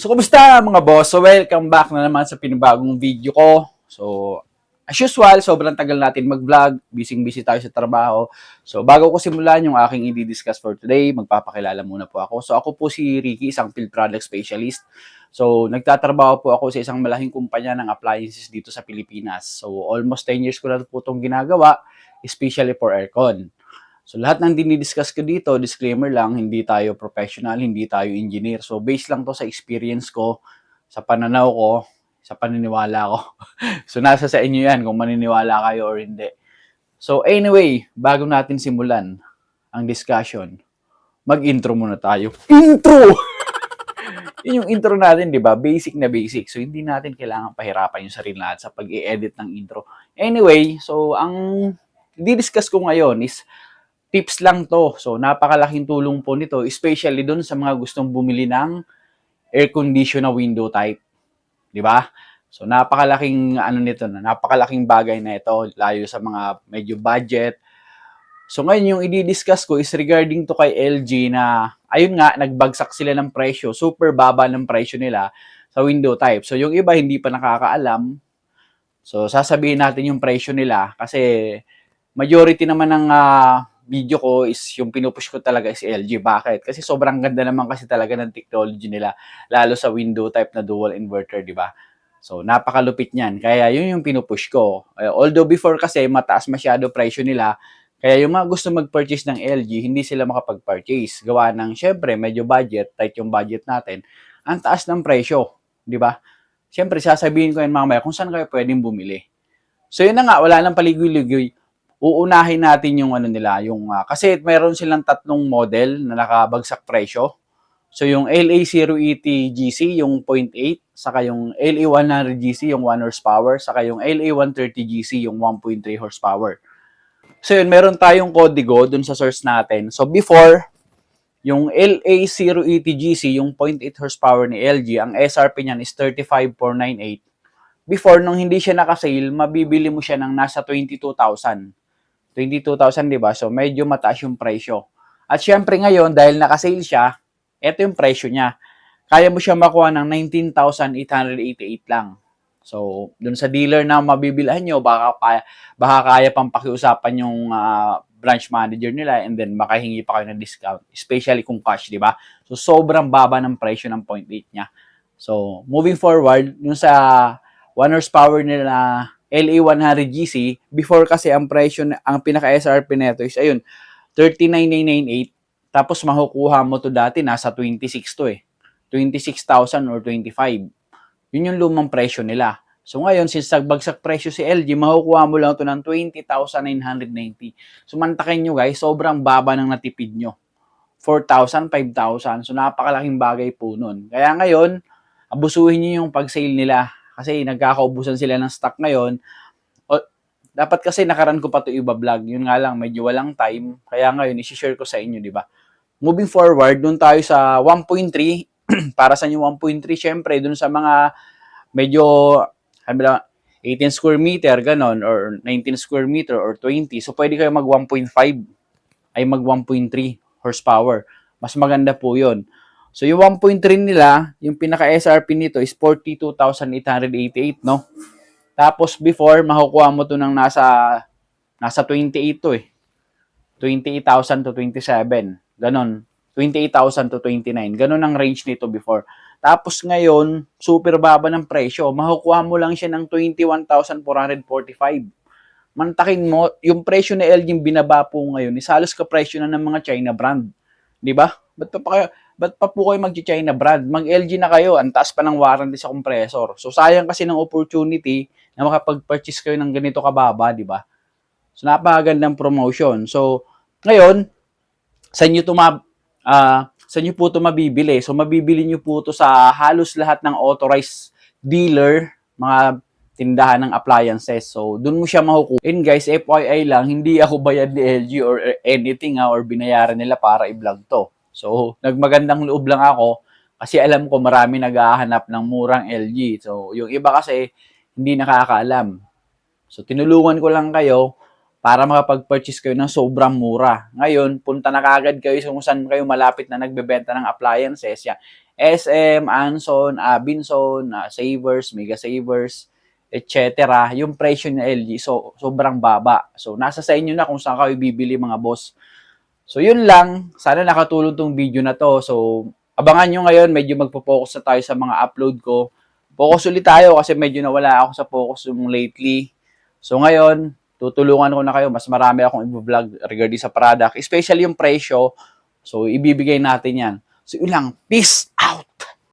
So, kumusta mga boss? So, welcome back na naman sa pinabagong video ko. So, as usual, sobrang tagal natin mag-vlog. Busy-busy tayo sa trabaho. So, bago ko simulan yung aking i-discuss for today, magpapakilala muna po ako. So, ako po si Ricky, isang field product specialist. So, nagtatrabaho po ako sa isang malaking kumpanya ng appliances dito sa Pilipinas. So, almost 10 years ko na po itong ginagawa, especially for aircon. So lahat ng dinidiscuss ko dito, disclaimer lang, hindi tayo professional, hindi tayo engineer. So based lang to sa experience ko, sa pananaw ko, sa paniniwala ko. so nasa sa inyo yan kung maniniwala kayo or hindi. So anyway, bago natin simulan ang discussion, mag-intro muna tayo. Intro! Yun yung intro natin, di ba? Basic na basic. So, hindi natin kailangan pahirapan yung sarili natin sa pag-i-edit ng intro. Anyway, so, ang di-discuss ko ngayon is tips lang to. So, napakalaking tulong po nito, especially dun sa mga gustong bumili ng air condition na window type. Di ba? So, napakalaking ano nito, na napakalaking bagay na ito, layo sa mga medyo budget. So, ngayon yung i-discuss ko is regarding to kay LG na, ayun nga, nagbagsak sila ng presyo, super baba ng presyo nila sa window type. So, yung iba hindi pa nakakaalam, so sasabihin natin yung presyo nila kasi majority naman ng ah, video ko is yung pinupush ko talaga is LG. Bakit? Kasi sobrang ganda naman kasi talaga ng technology nila, lalo sa window type na dual inverter, di ba? So, napakalupit niyan. Kaya yun yung pinupush ko. Eh, although before kasi mataas masyado presyo nila, kaya yung mga gusto mag-purchase ng LG, hindi sila makapag-purchase. Gawa ng, syempre, medyo budget, tight yung budget natin. Ang taas ng presyo, di ba? Syempre, sasabihin ko yan mamaya kung saan kayo pwedeng bumili. So, yun na nga, wala nang paligoy-ligoy uunahin natin yung ano nila, yung ah, kasi meron silang tatlong model na nakabagsak presyo. So yung LA080 GC yung 0.8, saka yung LA100GC yung 1 horsepower, saka yung LA130GC yung 1.3 horsepower. So yun, meron tayong kodigo dun sa source natin. So before, yung LA080GC, yung 0.8 horsepower ni LG, ang SRP niyan is 35,498. Before, nung hindi siya nakasale, mabibili mo siya ng nasa 22,000. 22,000, di ba? So, medyo mataas yung presyo. At syempre ngayon, dahil nakasale siya, ito yung presyo niya. Kaya mo siya makuha ng 19,888 lang. So, dun sa dealer na mabibilhan nyo, baka, baka kaya pang pakiusapan yung ah, branch manager nila and then makahingi pa kayo ng discount. Especially kung cash, di ba? So, sobrang baba ng presyo ng 0.8 niya. So, moving forward, yung sa 1 horsepower nila LA100GC, before kasi ang presyo, ang pinaka-SRP nito is, ayun, 39,998. Tapos makukuha mo to dati, nasa 26 to eh. 26,000 or 25. Yun yung lumang presyo nila. So ngayon, since nagbagsak presyo si LG, makukuha mo lang to ng 20,990. So mantakin nyo guys, sobrang baba ng natipid nyo. 4,000, 5,000. So napakalaking bagay po nun. Kaya ngayon, abusuhin nyo yung pag-sale nila kasi nagkakaubusan sila ng stock ngayon. O, dapat kasi nakaran ko pa to iba vlog. Yun nga lang, medyo walang time. Kaya ngayon, isi-share ko sa inyo, di ba? Moving forward, dun tayo sa 1.3. Para sa yung 1.3, syempre, dun sa mga medyo, sabi lang, 18 square meter, ganon, or 19 square meter, or 20. So, pwede kayo mag 1.5 ay mag 1.3 horsepower. Mas maganda po yun. So, yung 1.3 nila, yung pinaka-SRP nito is 42,888, no? Tapos, before, makukuha mo to ng nasa, nasa 28 to eh. 28,000 to 27. Ganon. 28,000 to 29. Ganon ang range nito before. Tapos ngayon, super baba ng presyo. Makukuha mo lang siya ng 21,445. Mantakin mo, yung presyo na LG yung binaba po ngayon, is halos ka presyo na ng mga China brand. Di ba? Ba't pa, pa, kayo- ba't pa po kayo mag-China brand? Mag-LG na kayo, ang taas pa ng warranty sa compressor. So sayang kasi ng opportunity na makapag-purchase kayo ng ganito kababa, di ba? So napakagandang promotion. So ngayon, sa inyo to ma ah, sa inyo po to mabibili. So mabibili niyo po to sa halos lahat ng authorized dealer, mga tindahan ng appliances. So, doon mo siya makukuha. And guys, FYI lang, hindi ako bayad ni LG or anything ha, or binayaran nila para i-vlog to. So, nagmagandang loob lang ako kasi alam ko marami naghahanap ng murang LG. So, yung iba kasi hindi nakakaalam. So, tinulungan ko lang kayo para makapag-purchase kayo ng sobrang mura. Ngayon, punta na kagad kayo sa kung saan kayo malapit na nagbebenta ng appliances. Yan. SM, Anson, Abinson, ah, Savers, Mega Savers, etc. Yung presyo ng LG, so, sobrang baba. So, nasa sa inyo na kung saan kayo bibili mga boss. So, yun lang. Sana nakatulong tong video na to. So, abangan nyo ngayon, medyo magpo-focus na tayo sa mga upload ko. Focus ulit tayo kasi medyo nawala ako sa focus yung lately. So, ngayon, tutulungan ko na kayo. Mas marami akong i-vlog regarding sa product, especially yung presyo. So, ibibigay natin yan. So, yun lang. Peace out!